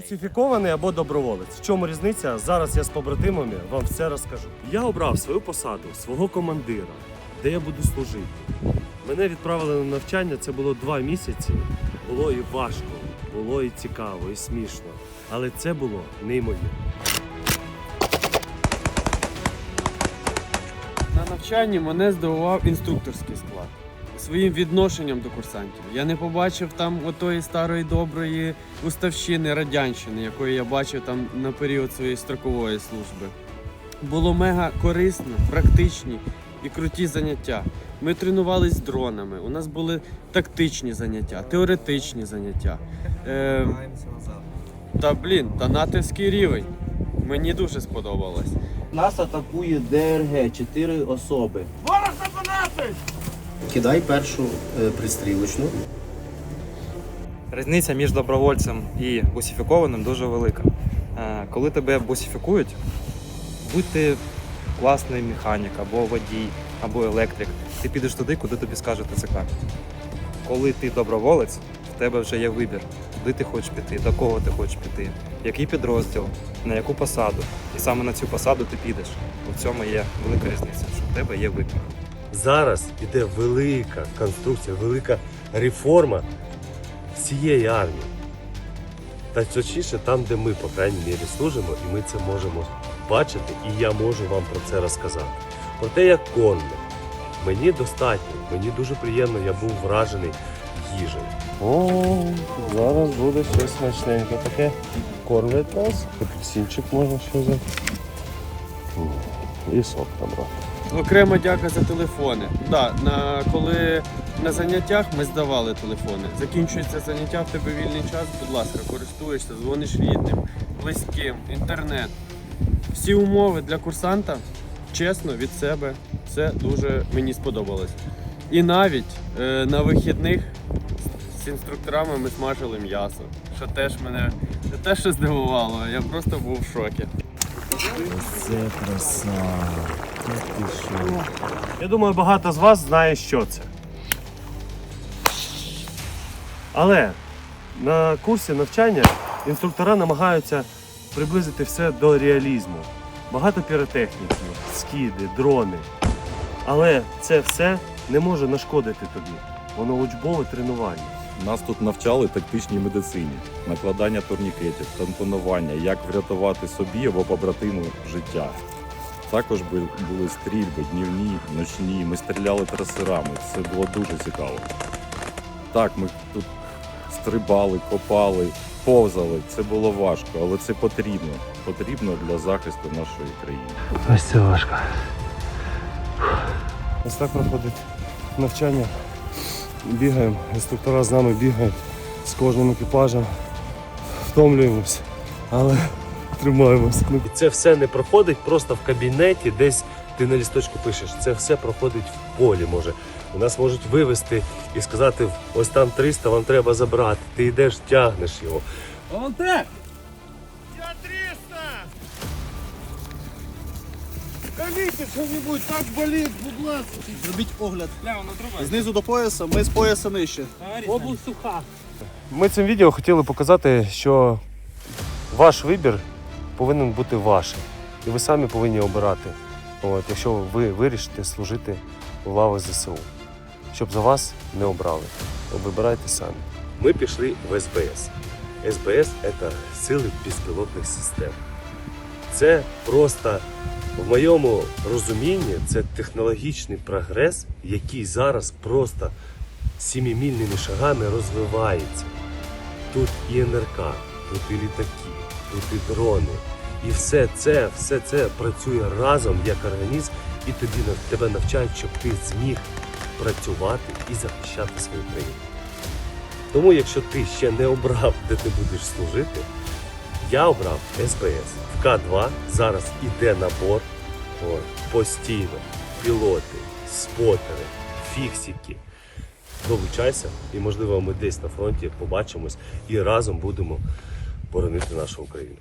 Бусифікований або доброволець. В чому різниця? Зараз я з побратимами вам все розкажу. Я обрав свою посаду, свого командира, де я буду служити. Мене відправили на навчання, це було два місяці. Було і важко, було і цікаво, і смішно. Але це було неймовірно. На навчанні мене здивував інструкторський склад своїм відношенням до курсантів. Я не побачив там отої старої доброї уставщини радянщини, якої я бачив там на період своєї строкової служби. Було мега корисно, практичні і круті заняття. Ми тренувались з дронами. У нас були тактичні заняття, теоретичні заняття. Е, та блін, та натовський рівень. Мені дуже сподобалось. Нас атакує ДРГ, 4 особи. Кидай першу е, пристрілочну. Різниця між добровольцем і бусифікованим дуже велика. Е, Коли тебе бусифікують, будь ти класний механік або водій, або електрик, ти підеш туди, куди тобі скаже ТЦК. Коли ти доброволець, в тебе вже є вибір, куди ти хочеш піти, до кого ти хочеш піти, який підрозділ, на яку посаду. І саме на цю посаду ти підеш. У цьому є велика різниця, що в тебе є вибір. Зараз іде велика конструкція, велика реформа всієї армії. Та точніше там, де ми, по крайній мірі, служимо, і ми це можемо бачити, і я можу вам про це розказати. Про те, як конник. Мені достатньо, мені дуже приємно, я був вражений їжею. О, зараз буде щось смачненьке таке. Кормлять нас, апельсинчик можна ще взяти. І сок набрати. Окрема дяка за телефони. Да, на, коли на заняттях ми здавали телефони. Закінчується заняття, в тебе вільний час, будь ласка, користуєшся, дзвониш рідним, близьким, інтернет. Всі умови для курсанта, чесно, від себе, це дуже мені сподобалось. І навіть е, на вихідних з інструкторами ми смажили м'ясо, що теж мене не те, що здивувало, я просто був в шокі. Це краса. Я думаю, багато з вас знає, що це. Але на курсі навчання інструктора намагаються приблизити все до реалізму. Багато піротехніки, скиди, дрони. Але це все не може нашкодити тобі. Воно учбове тренування. Нас тут навчали тактичній медицині, накладання турнікетів, тампонування, як врятувати собі або побратиму життя. Також були стрільби, днівні, ночні. Ми стріляли трасерами. Це було дуже цікаво. Так, ми тут стрибали, копали, повзали. Це було важко, але це потрібно. Потрібно для захисту нашої країни. Ось це важко. Ось так проходить навчання. Бігаємо, інструктора з нами бігають з кожним екіпажем. Втомлюємось, але тримаємось. І це все не проходить просто в кабінеті, десь ти на лісточку пишеш. Це все проходить в полі. Може. У нас можуть вивезти і сказати, ось там 300, вам треба забрати. Ти йдеш, тягнеш його. Волонтер! Скажіть що-небудь, так болить, будь ласка. Зробіть огляд. Знизу до пояса, ми з пояса нижче. Область суха. Ми цим відео хотіли показати, що ваш вибір повинен бути вашим. І ви самі повинні обирати, от, якщо ви вирішите служити у лави ЗСУ. Щоб за вас не обрали. Вибирайте самі. Ми пішли в СБС. СБС це сили безпілотних систем. Це просто, в моєму розумінні, це технологічний прогрес, який зараз просто сімімільними шагами розвивається. Тут і НРК, тут і літаки, і дрони. І все це, все це працює разом як організм, і тобі тебе навчають, щоб ти зміг працювати і захищати свою країну. Тому, якщо ти ще не обрав, де ти будеш служити, я обрав СБС. В К2 зараз іде набор постійно. Пілоти, спотери, фіксики. Долучайся, і можливо ми десь на фронті побачимось і разом будемо боронити нашу Україну.